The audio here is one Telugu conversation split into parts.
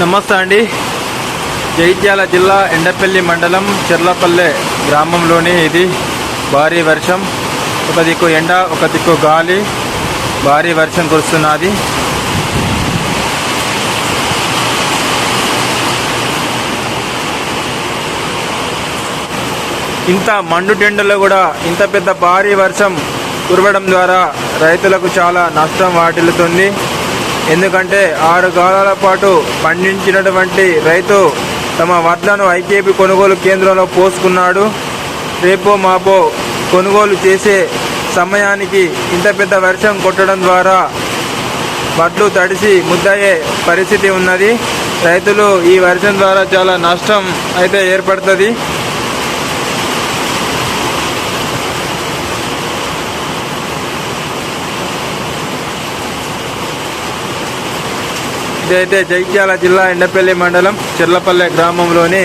నమస్తే అండి. జైత్యాల జిల్లా ఎండపల్లి మండలం చెర్లపల్లె గ్రామంలోని ఇది భారీ వర్షం. ఒక దిక్కు ఎండ ఒక దిక్కు గాలి. భారీ వర్షం కురుస్తున్నది. ఇంత మండుటెండలో కూడా ఇంత పెద్ద భారీ వర్షం కురవడం ద్వారా రైతులకు చాలా నష్టం వాటిల్లుతుంది. ఎందుకంటే ఆరు కాలాల పాటు పండించినటువంటి రైతు తమ వడ్లను ఐకేపీ కొనుగోలు కేంద్రంలో పోసుకున్నాడు. రేపో మాపో కొనుగోలు చేసే సమయానికి ఇంత పెద్ద వర్షం కొట్టడం ద్వారా వడ్లు తడిసి ముద్దయ్యే పరిస్థితి ఉన్నది. రైతులు ఈ వర్షం ద్వారా చాలా నష్టం అయితే ఏర్పడుతుంది. ఇదైతే జగిత్యాల జిల్లా ఎండపల్లి మండలం చెర్లపల్లె గ్రామంలోని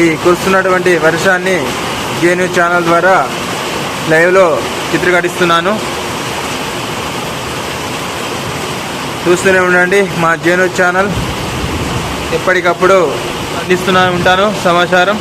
ఈ కురుస్తున్నటువంటి వర్షాన్ని జేను ఛానల్ ద్వారా లైవ్లో చిత్రీకరిస్తున్నాను. చూస్తూనే ఉండండి మా జేను ఛానల్. ఎప్పటికప్పుడు అందిస్తూనే ఉంటాను. సమాచారం.